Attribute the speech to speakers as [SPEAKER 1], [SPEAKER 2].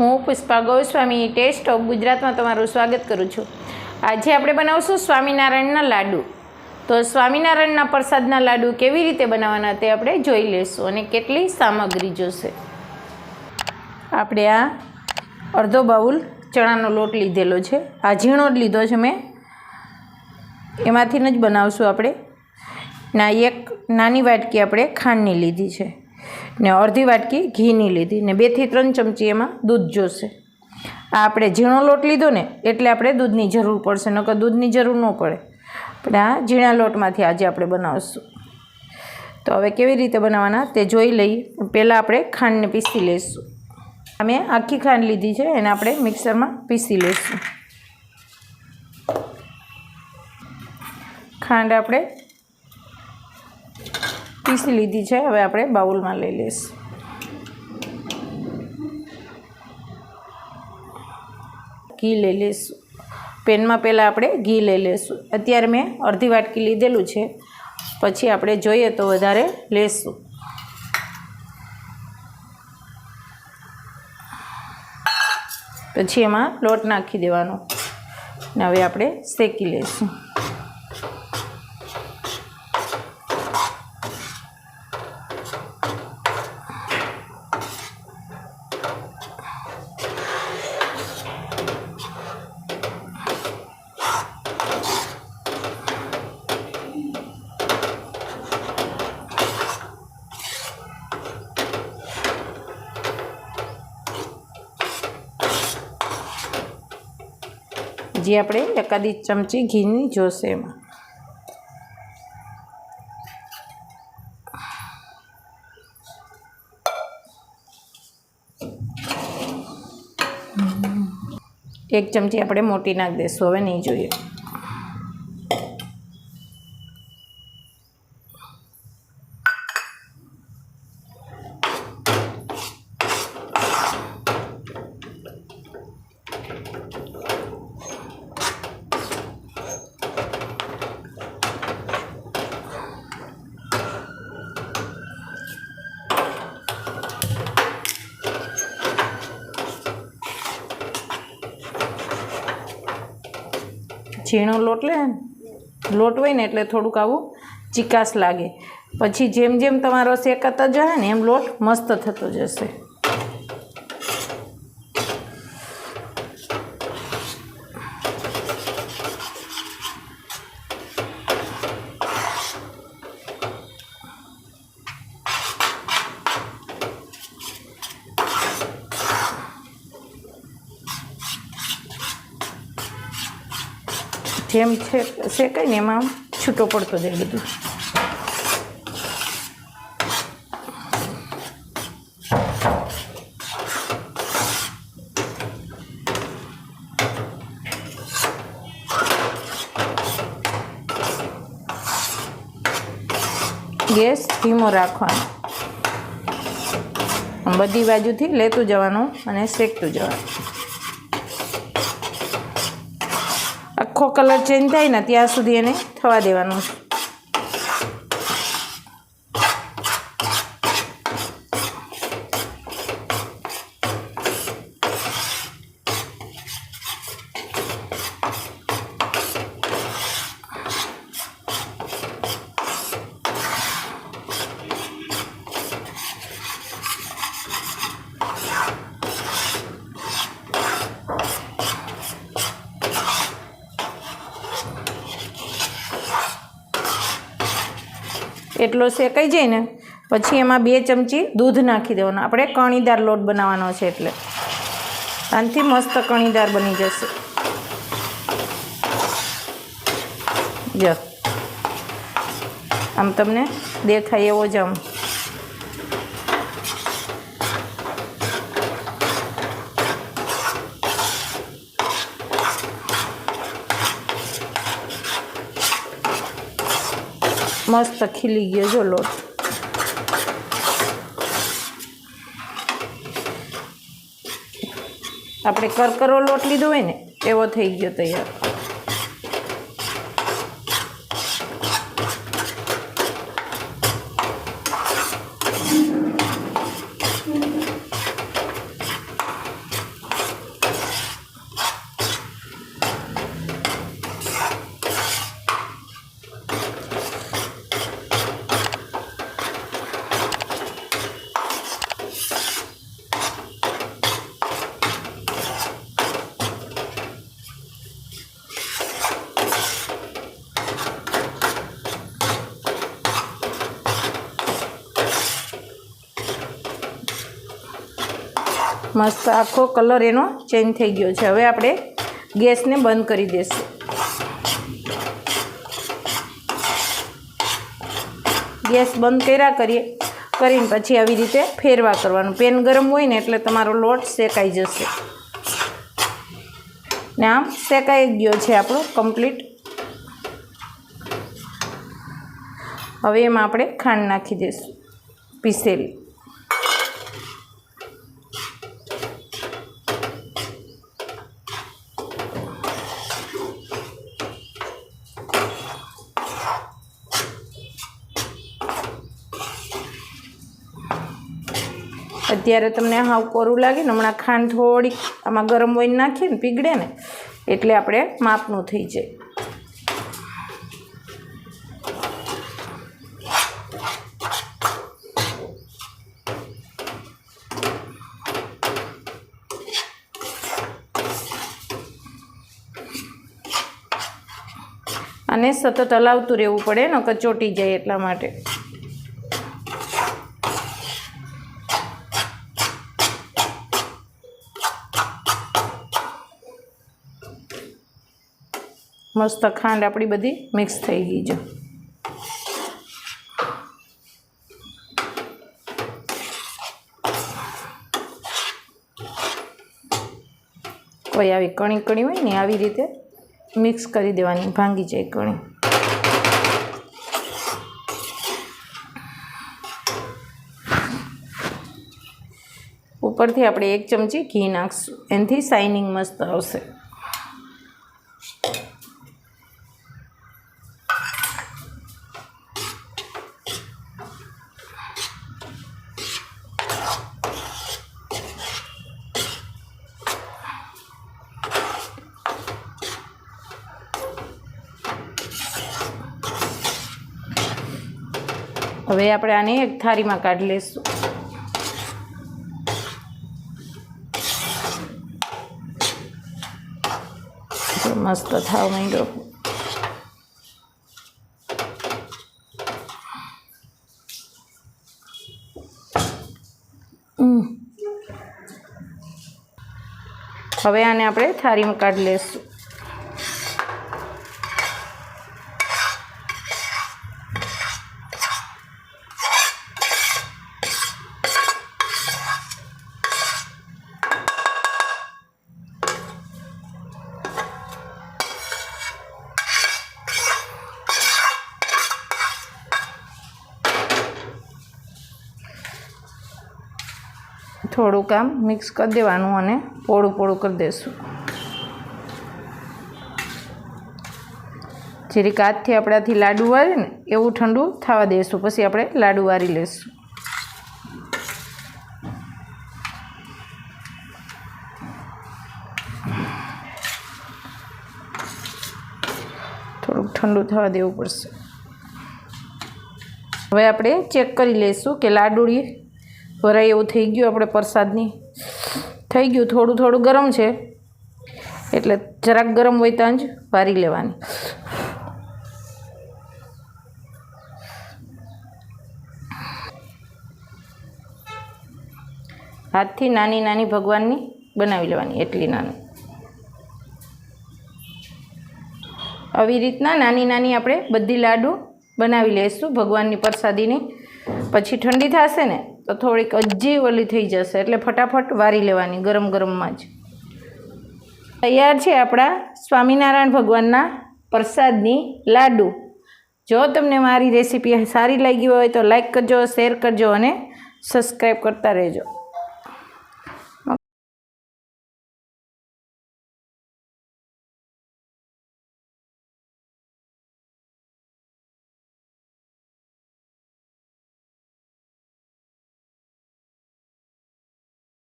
[SPEAKER 1] હું Pushpa Goswami test of ગુજરાતમાં તમારું સ્વાગત કરું છું. આજે આપણે બનાવશું સ્વામિનારાયણના લાડુ. તો સ્વામિનારાયણના પ્રસાદના લાડુ કેવી રીતે બનાવવાના તે આપણે જોઈ લઈશું અને કેટલી સામગ્રી જોશે. આપણે આ અડધો બાઉલ ચણાનો લોટ લીધેલો છે. આ ઝીણો જ લીધો છે મેં. એમાંથી જ બનાવશું આપણે. ના, એક નાની વાટકી આપણે ખાંડની લીધી છે. ને અડધી વાટકી ઘીની લીધી ને બેથી ત્રણ ચમચી એમાં દૂધ જોશે. આ આપણે ઝીણો લોટ લીધો ને એટલે આપણે દૂધની જરૂર પડશે, નકર દૂધની જરૂર ન પડે. પણ આ ઝીણા લોટમાંથી આજે આપણે બનાવશું. તો હવે કેવી રીતે બનાવવાના તે જોઈ લઈએ. પહેલાં આપણે ખાંડને પીસી લઈશું અમે આખી ખાંડ લીધી છે, એને આપણે મિક્સરમાં પીસી લઈશું ખાંડ આપણે પીસી લીધી છે, હવે આપણે બાઉલમાં લઈ લઈશું. ઘી લઈ લઈશું. પેનમાં પહેલાં આપણે ઘી લઈ લઈશું. અત્યારે મેં અડધી વાટકી લીધેલું છે. પછી આપણે જોઈએ તો વધારે લેશું. પછી એમાં લોટ નાખી દેવાનો. ને હવે આપણે શેકી લઈશું. જે આપણે એકાદી ચમચી ઘીની જોશે એમાં. એક ચમચી આપણે મોટી નાખી દઈશું હવે નહીં જોઈએ. ઝીણો લોટ લે લોટ હોય ને એટલે થોડુંક આવું ચીકાશ લાગે. પછી જેમ જેમ તમારો શેકાતા જાય ને એમ લોટ મસ્ત થતો જશે. જેમ છે શેકાય ને એમાં છૂટો પડતો જાય બધું. ગેસ ધીમો રાખવાનો. બધી બાજુથી લેતું જવાનું અને શેકતું જવાનું. આખો કલર ચેન્જ થાય ને ત્યાં સુધી એને થવા દેવાનું છે. એટલો શેકાઈ જાય ને, પછી એમાં બે ચમચી દૂધ નાખી દેવાનું. આપણે કણીદાર લોટ બનાવવાનો છે એટલે. આનાથી મસ્ત કણીદાર બની જશે. જો. આમ તમને દેખાય એવો જ આમ. મસ્ત ખીલી ગયો જો લોટ આપણે કરકરો લોટ લીધો હોય ને એવો થઈ ગયો તૈયાર મસ્ત આખો કલર એનો ચેન્જ થઈ ગયો છે. હવે આપણે ગેસને બંધ કરી દઈશું ગેસ બંધ કર્યા કરીએ, કરીને પછી આવી રીતે ફેરવા કરવાનું. પેન ગરમ હોય ને એટલે તમારો લોટ શેકાઈ જશે. ને આમ શેકાઈ ગયો છે આપણો કમ્પ્લીટ હવે એમાં આપણે ખાંડ નાખી દઈશું પીસેલી. અત્યારે તમને હાવ કોરું લાગે ને, હમણાં ખાંડ થોડીક આમાં ગરમ વહીને નાખીએ ને, પીગળે ને, એટલે આપણે માપનું થઈ જાય. અને સતત હલાવતું રહેવું પડે ને કચોટી જાય એટલા માટે. મસ્ત ખાંડ આપણી બધી મિક્સ થઈ ગઈ છે. કોઈ આવી કણી કણી હોય ને, આવી રીતે મિક્સ કરી દેવાની, ભાંગી જાય કણી. ઉપરથી આપણે એક ચમચી ઘી નાખશું. એનાથી શાઇનિંગ મસ્ત આવશે. હવે આપણે આને એક થાળીમાં કાઢી લઈશું. મસ્ત થાવ માંડ્યો. હવે આને આપણે થાળીમાં કાઢી લઈશું. થોડુંક આમ મિક્સ કરી દેવાનું અને પોળું પોળું કરી દઈશું જેરી કાચથી આપણાથી લાડુ વાળે ને એવું ઠંડુ થવા દઈશું પછી આપણે લાડુ વારી લઈશું થોડુંક ઠંડુ થવા દેવું પડશે. હવે આપણે ચેક કરી લઈશું કે લાડુડી ભરાય એવું થઈ ગયું આપણે પ્રસાદની. થઈ ગયું, થોડું થોડું ગરમ છે. એટલે જરાક ગરમ હોય ત્યાં જ વારી લેવાની. હાથથી નાની નાની ભગવાનની બનાવી લેવાની, એટલી નાની. આવી રીતના નાની નાની આપણે બધી લાડુ બનાવી લઈશું ભગવાનની પ્રસાદીની. પછી ઠંડી થશે ને, તો થોડીક ઓલી થઈ જશે. એટલે ફટાફટ વારી લેવાની, ગરમ ગરમમાં જ. તૈયાર છે આપણા સ્વામિનારાયણ ભગવાનના પ્રસાદની લાડુ. જો તમને મારી રેસીપી સારી લાગી હોય તો લાઈક કરજો, શેર કરજો અને સબસ્ક્રાઈબ કરતા રહેજો.